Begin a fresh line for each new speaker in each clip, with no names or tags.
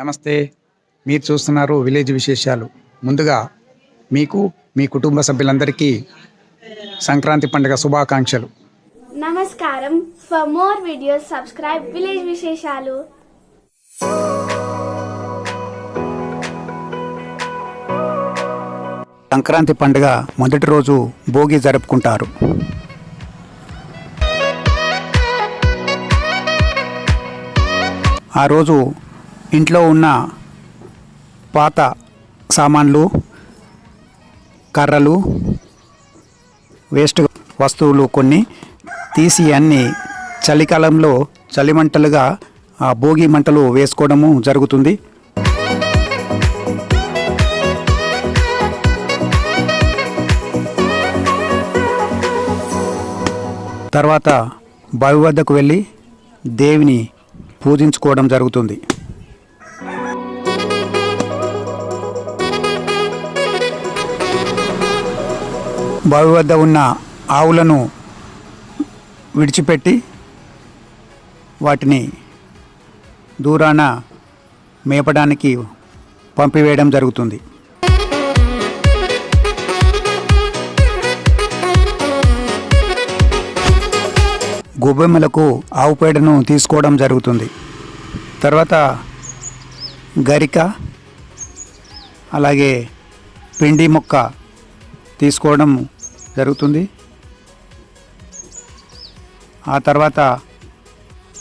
నమస్తే. మీరు చూస్తున్నారు విలేజ్ విశేషాలు. ముందుగా మీకు మీ కుటుంబ సభ్యులందరికీ సంక్రాంతి పండుగ శుభాకాంక్షలు.
నమస్కారం. For more videos subscribe village విశేషాలు.
సంక్రాంతి పండుగ మొదటి రోజు భోగి జరుపుకుంటారు. ఆ రోజు ఇంట్లో ఉన్న పాత సామాన్లు కర్రలు వేస్ట్ వస్తువులు కొన్ని తీసి అన్ని చలికాలంలో చలిమంటలుగా ఆ భోగి మంటలు వేసుకోవడము జరుగుతుంది. తర్వాత బావి వద్దకు వెళ్ళి దేవిని పూజించుకోవడం జరుగుతుంది. బావి వద్ద ఉన్న ఆవులను విడిచిపెట్టి వాటిని దూరాన మేపడానికి పంపివేయడం జరుగుతుంది. గొబ్బెమ్మలకు ఆవు పేడను తీసుకోవడం జరుగుతుంది. తర్వాత గరిక అలాగే పిండి మొక్క తీసుకోవడం జరుగుతుంది. ఆ తర్వాత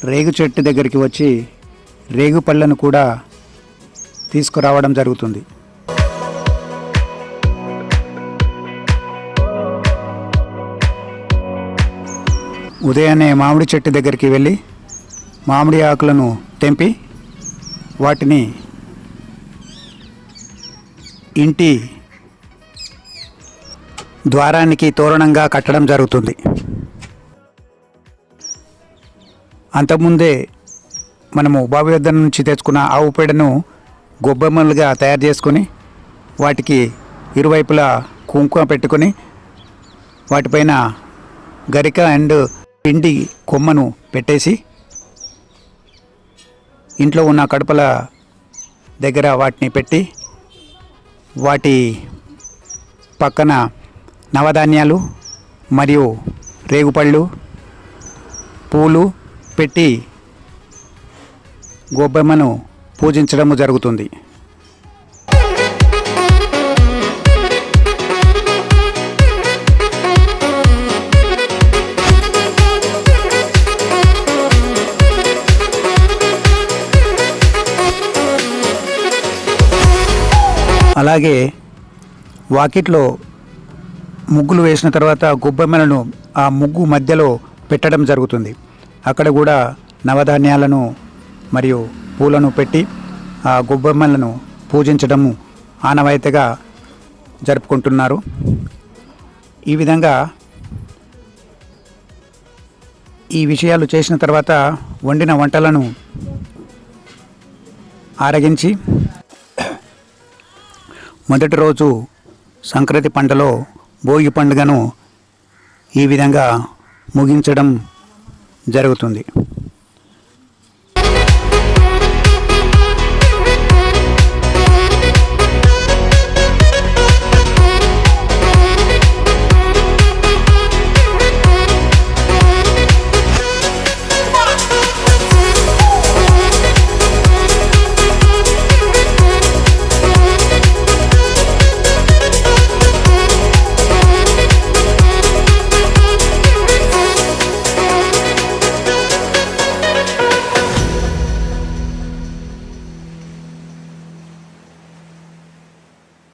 రేగు చెట్టు దగ్గరికి వచ్చి రేగు పళ్ళను కూడా తీసుకురావడం జరుగుతుంది. ఉదయాన్నే మామిడి చెట్టు దగ్గరికి వెళ్ళి మామిడి ఆకులను తెంపి వాటిని ఇంటి ద్వారానికి తోరణంగా కట్టడం జరుగుతుంది. అంతకుముందే మనము బావి వద్ద నుంచి తెచ్చుకున్న ఆవు పేడను గొబ్బెమ్మలుగా తయారు చేసుకొని వాటికి ఇరువైపులా కుంకుమ పెట్టుకొని వాటిపైన గరిక అండ్ పిండి కొమ్మను పెట్టేసి ఇంట్లో ఉన్న కడుపల దగ్గర వాటిని పెట్టి వాటి పక్కన నవధాన్యాలు మరియు రేగుపళ్ళు పూలు పెట్టి గొబ్బెమ్మను పూజించడము జరుగుతుంది. అలాగే వాకిట్లో ముగ్గులు వేసిన తర్వాత గొబ్బెమ్మలను ఆ ముగ్గు మధ్యలో పెట్టడం జరుగుతుంది. అక్కడ కూడా నవధాన్యాలను మరియు పూలను పెట్టి ఆ గొబ్బెమ్మలను పూజించడము ఆనవాయితీగా జరుపుకుంటున్నారు. ఈ విధంగా ఈ విషయాలు చేసిన తర్వాత వండిన వంటలను ఆరగించి మొదటి రోజు సంక్రాంతి పంటలో భోగి పండుగను ఈ విధంగా ముగించడం జరుగుతుంది.